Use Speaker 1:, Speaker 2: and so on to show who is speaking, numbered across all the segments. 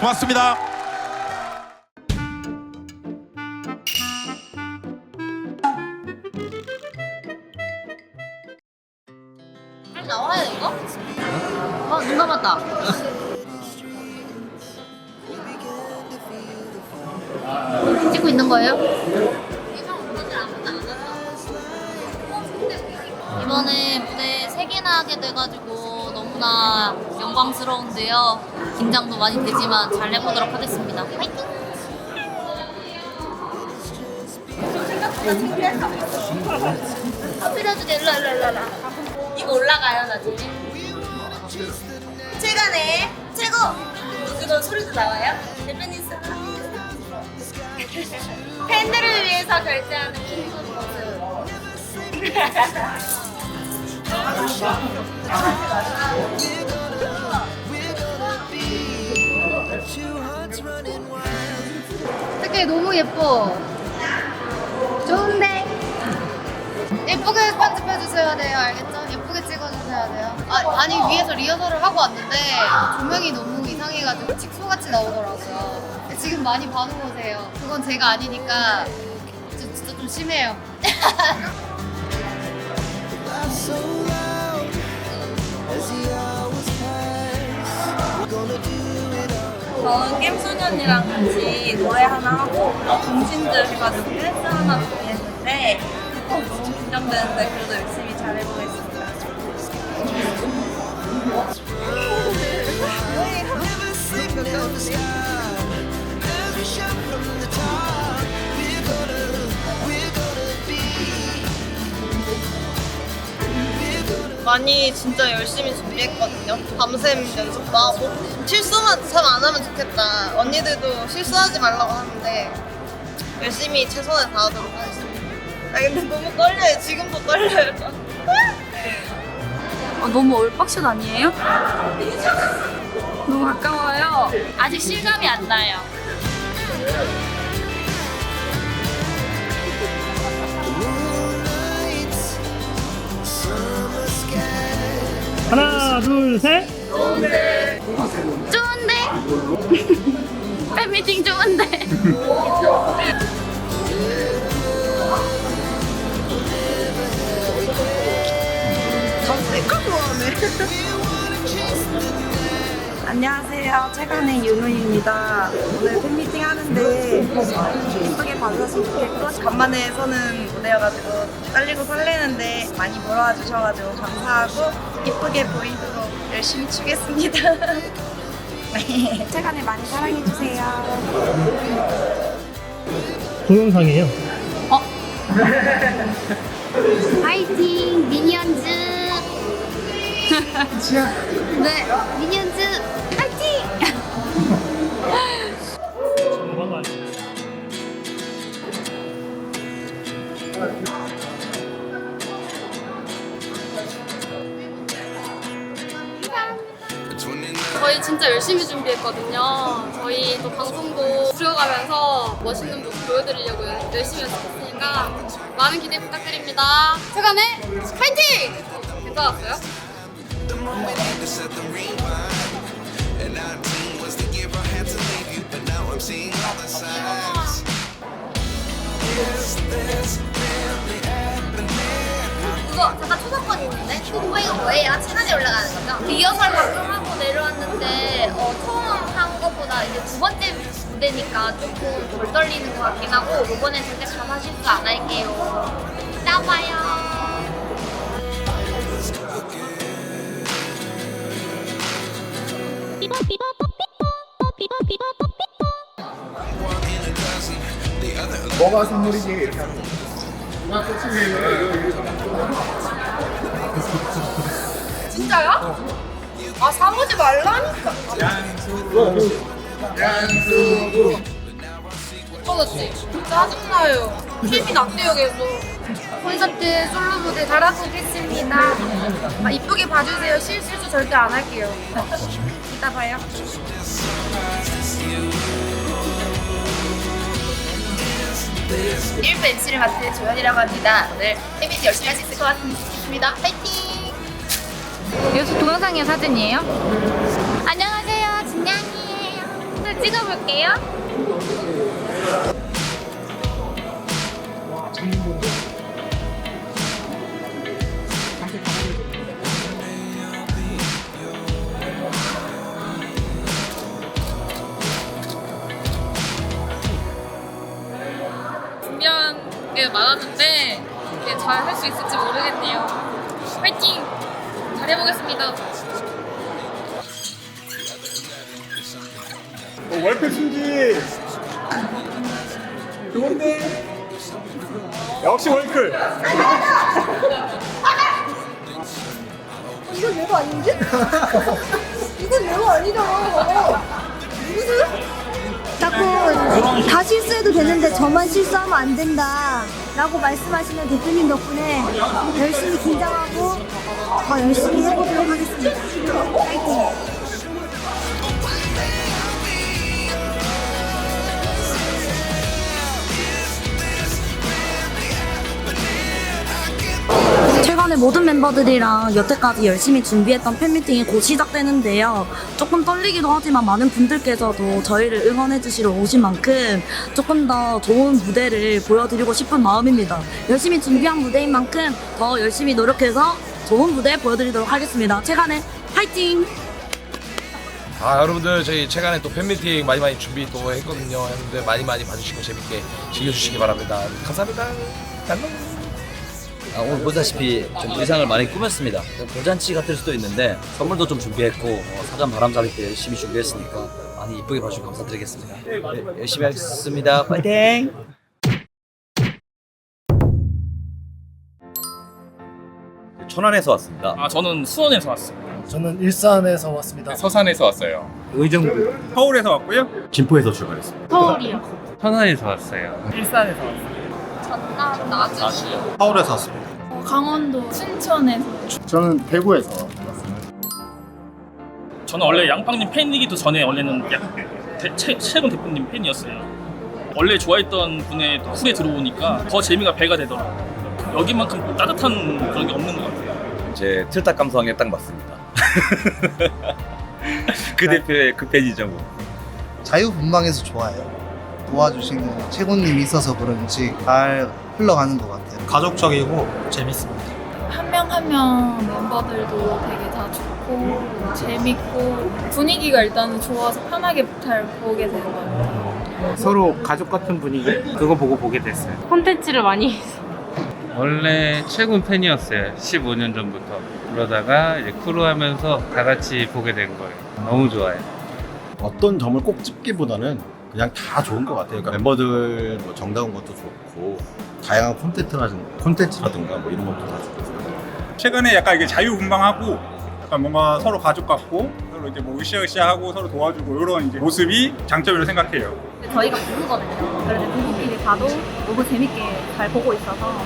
Speaker 1: 고맙습니다.
Speaker 2: 잘 나와요 이거? 어, 눈 감았다. 찍고 있는 거예요? 이번에 무대 세 개나 하게 돼가지고 너무나 영광스러운데요. 긴장도 많이 되지만 잘 해보도록 하겠습니다. 화이팅! 커피라도 일로 일로 일로. 이거 올라가요 나중에. 최간에 최고. 그거 소리도 나와요? 대표님 팬들을 위해서 결제하는 모습.
Speaker 3: 색깔이 너무 예뻐. 좋은데? 예쁘게 편집해주셔야 돼요, 알겠죠? 예쁘게 찍어주셔야 돼요. 아, 아니, 위에서 리허설을 하고 왔는데 조명이 너무 이상해가지고 직소같이 나오더라고요. 지금 많이 봐놓으세요. 그건 제가 아니니까 저, 진짜 좀 심해요.
Speaker 4: 저는 겜소년이랑 같이 노래 하나 하고 동신들 해가지고 댄스 하나 준비했는데 그거 너무 긴장되는데 그래도 열심히 잘 해보겠습니다.
Speaker 5: Never
Speaker 4: 많이 진짜 열심히 준비했거든요. 밤샘 연습도 하고 실수만 잘안 하면 좋겠다. 언니들도 실수하지 말라고 하는데 열심히 최선을 다하도록 하겠습니다. 아 근데 너무 떨려요. 지금도 떨려요. 아, 너무 올박샷 아니에요? 너무 가까워요.
Speaker 2: 아직 실감이 안 나요.
Speaker 6: 하나, 둘, 셋.
Speaker 2: 좋은데? 팬미팅 좋은데?
Speaker 4: 안녕하세요. 최간의 윤우입니다. 오늘 팬미팅 하는데 예쁘게 봐주셨으면 좋겠고 간만에 서는 무대여가지고 떨리고 설레는데 많이 보러 와주셔가지고 감사하고 예쁘게 보이도록 열심히 추겠습니다. 최간에 많이 사랑해주세요.
Speaker 6: 동영상이에요.
Speaker 3: 파이팅! 미니언즈! 네, 미니언즈!
Speaker 7: 연습했으니까 많은 기대 부탁드립니다. 최간에 파이팅! 괜찮았어요?
Speaker 5: The moment hit to set the rewind. And 19 was the year I had to leave you, but now I'm seeing all the signs. Is this really happening?
Speaker 2: 그거 잠깐 초상권 있는데? 이거 뭐예요? 채널에 올라가는 거죠? 리허설 무대니까 조금 덜 떨리는 것 같긴 하고 이번엔 절대 가사 실수 안 할게요. 이따 봐요.
Speaker 8: 뭐가 선물이지? 이렇게 하는
Speaker 7: 진짜요? 아 사보지 말라니까.
Speaker 8: 양수구
Speaker 7: 터졌지? 짜증나요. 힘이 났대요 계속. 콘서트 솔로 무대 잘하고 오겠습니다. 아, 이쁘게 봐주세요. 실수도 절대 안 할게요. 이따 봐요.
Speaker 2: 1부 MC를 맡은 조연이라고 합니다. 오늘 데뷔 열심히 할 수 있을 것 같습니다. 파이팅!
Speaker 3: 이것도 동영상이에요, 사진이에요?
Speaker 2: 안녕하세요. 진양이 찍어볼게요. 게 많았는데 잘 할 수 있을지 모르겠네요. 화이팅! 잘 해보겠습니다.
Speaker 1: 월급 순지 좋은데 역시 월클
Speaker 9: 이건 얘가 아닌데? 이건 얘가 아니잖아. 자꾸 다 실수해도 되는데 저만 실수하면 안 된다. 라고 말씀하시는 대표님 덕분에 열심히 긴장하고 더 열심히 해보도록 하겠습니다. 파이팅!
Speaker 10: 최근에 모든 멤버들이랑 여태까지 열심히 준비했던 팬미팅이 곧 시작되는데요. 조금 떨리기도 하지만 많은 분들께서도 저희를 응원해주시러 오신 만큼 조금 더 좋은 무대를 보여드리고 싶은 마음입니다. 열심히 준비한 무대인 만큼 더 열심히 노력해서 좋은 무대 보여드리도록 하겠습니다. 최간에 파이팅!
Speaker 11: 아 여러분들 저희 최근에 또 팬미팅 많이 많이 준비 또 했거든요 했는데 많이 많이 봐주시고 재밌게 즐겨주시기 바랍니다 감사합니다 안녕
Speaker 12: 아, 오늘 보다시피 좀 의상을 많이 꾸몄습니다. 도잔치 같을 수도 있는데 선물도 좀 준비했고 어, 사전 바람잡이 때 열심히 준비했으니까 많이 이쁘게 봐주시고 감사드리겠습니다. 네, 열심히 하겠습니다. 파이팅! 천안에서 왔습니다.
Speaker 13: 아 저는 수원에서 왔어요.
Speaker 6: 저는 일산에서 왔습니다.
Speaker 1: 서산에서 왔어요
Speaker 6: 의정부.
Speaker 1: 서울에서 왔고요
Speaker 12: 김포에서 출발했습니다.
Speaker 2: 서울이요.
Speaker 13: 천안에서 왔어요. 일산에서 왔어요.
Speaker 2: 전남 나주시.
Speaker 12: 서울에서 왔습니다.
Speaker 2: 강원도 춘천에서.
Speaker 8: 저는 대구에서
Speaker 13: 저는 원래 양팡님 팬이기도 전에 원래는 야- 대- 최, 최근 대표님 팬이었어요. 원래 좋아했던 분의 또 후에 들어오니까 더 재미가 배가 되더라고요. 여기만큼 따뜻한 그런 게 없는 것 같아요.
Speaker 12: 제 틀딱 감성에 딱 맞습니다. 그 대표의 그 팬이죠. 뭐.
Speaker 14: 자유분방해서 좋아요. 도와주시는 최고님이 있어서 그런지 잘 흘러가는 것 같아요.
Speaker 6: 가족적이고 재밌습니다.
Speaker 2: 한 명 한 명 멤버들도 되게 다 좋고 재밌고 분위기가 일단은 좋아서 편하게 잘 보게 되는 것 같아요.
Speaker 6: 서로 가족 같은 분위기 그거 보고 보게 됐어요.
Speaker 2: 콘텐츠를 많이
Speaker 13: 원래 최군 팬이었어요. 15년 전부터. 그러다가 이제 크루 하면서 다 같이 보게 된 거예요. 너무 좋아요.
Speaker 15: 어떤 점을 꼭 집기보다는 그냥 다 좋은 것 같아요. 그러니까 멤버들 뭐 정다운 것도 좋고 다양한 콘텐츠라든가, 콘텐츠라든가 뭐 이런 것도 다 좋고
Speaker 1: 최근에 약간 이게 자유분방하고 약간 뭔가 서로 가족 같고 서로 이제 뭐 으쌰으쌰하고 서로 도와주고 이런 이제 모습이 장점이라고 생각해요
Speaker 2: 저희가 부르거든요. 그래서 누구끼리 봐도 너무 재밌게 잘 보고 있어서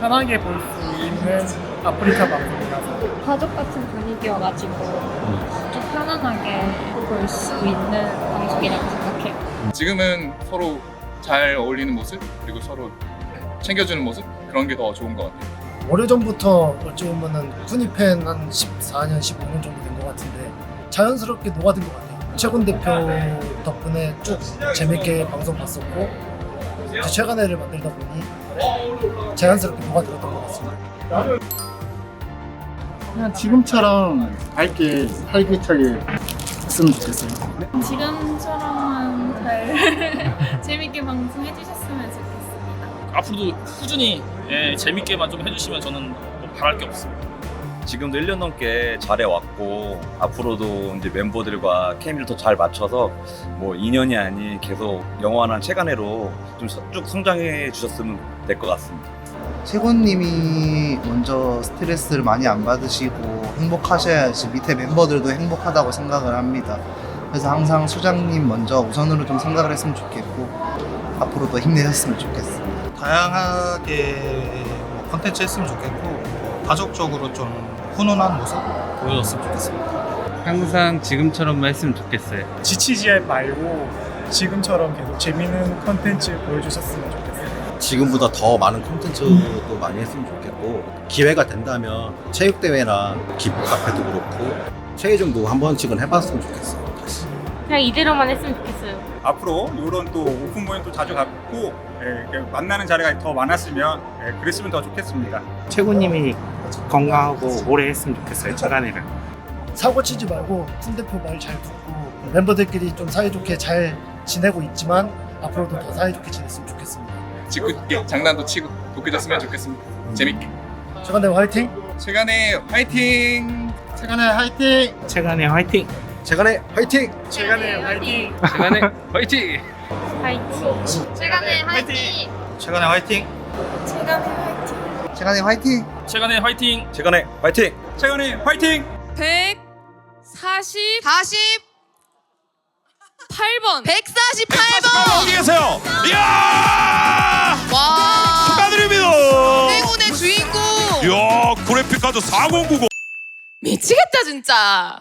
Speaker 6: 편하게 볼 수 있는 아프리카 방송이라서
Speaker 2: 가족 같은 분위기여가지고 좀 편안하게 볼 수 있는 방송이라고 생각해요.
Speaker 1: 지금은 서로 잘 어울리는 모습 그리고 서로 챙겨주는 모습 그런 게 더 좋은 것 같아요
Speaker 6: 오래전부터 어찌 보면은 쿠니팬 한 14년, 15년 정도 된 것 같은데 자연스럽게 녹아든 것 같아요. 최군 대표 덕분에 쭉 재밌게 방송 봤었고 이제 최근에를 만들다 보니 자연스럽게 녹아들었던 것 같습니다.
Speaker 8: 그냥 지금처럼 밝게 활기차게 했으면 좋겠어요.
Speaker 2: 지금처럼만 잘 재밌게 방송해 주셨으면 좋겠습니다.
Speaker 13: 앞으로도 꾸준히 예, 재밌게만 좀 해주시면 저는 뭐 바랄 게 없습니다.
Speaker 12: 지금도 1년 넘게 잘해왔고 앞으로도 이제 멤버들과 케미를 더 잘 맞춰서 뭐 2년이 아닌 계속 영원한 체간회로 좀 쭉 성장해 주셨으면 될 것 같습니다.
Speaker 14: 최고님이 먼저 스트레스를 많이 안 받으시고 행복하셔야지 밑에 멤버들도 행복하다고 생각을 합니다. 그래서 항상 수장님 먼저 우선으로 좀 생각을 했으면 좋겠고 앞으로도 힘내셨으면 좋겠습니다.
Speaker 6: 다양하게 뭐 컨텐츠 했으면 좋겠고 가족적으로 좀 훈훈한 모습 보여줬으면 좋겠습니다.
Speaker 13: 항상 지금처럼만 했으면 좋겠어요.
Speaker 6: 지치지 말고 지금처럼 계속 재밌는 컨텐츠 보여주셨으면 좋겠어요.
Speaker 15: 지금보다 더 많은 콘텐츠도 많이 했으면 좋겠고 기회가 된다면 체육대회나 기부 카페도 그렇고 최애정도 한 번씩은 해봤으면 좋겠어요.
Speaker 2: 그냥 이대로만 했으면 좋겠어요.
Speaker 1: 앞으로 이런 또 오픈 모임 또 자주 갖고 예, 만나는 자리가 더 많았으면 예, 그랬으면 더 좋겠습니다.
Speaker 16: 최고님이 건강하고 오래 했으면 좋겠어요. 최간이를.
Speaker 6: 사고 치지 말고 쿤 대표 말 잘 듣고 멤버들끼리 좀 사이좋게 잘 지내고 있지만 앞으로도 더 사이좋게 지냈으면 좋겠습니다.
Speaker 17: 짓궂게 장난도 치고 독해졌으면 좋겠습니다. 재밌게.
Speaker 6: 최간대 화이팅!
Speaker 17: 최간에 화이팅!
Speaker 6: 최간에 화이팅!
Speaker 16: 최간에 화이팅!
Speaker 15: 최간에 화이팅!
Speaker 1: 최간에 화이팅!
Speaker 17: 최간에 화이팅!
Speaker 2: 화이팅. 최근에 화이팅.
Speaker 14: 최간에 화이팅! 최간에 화이팅!
Speaker 13: 최간에 화이팅!
Speaker 15: 최간에 화이팅!
Speaker 1: 최간에 화이팅!
Speaker 7: 140
Speaker 18: 8번
Speaker 7: 148번
Speaker 11: 어디 계세요? 이야!
Speaker 18: 와
Speaker 11: 축하드립니다.
Speaker 18: 행운의 주인공
Speaker 11: 이야, 그래픽 카드 4090.
Speaker 18: 미치겠다 진짜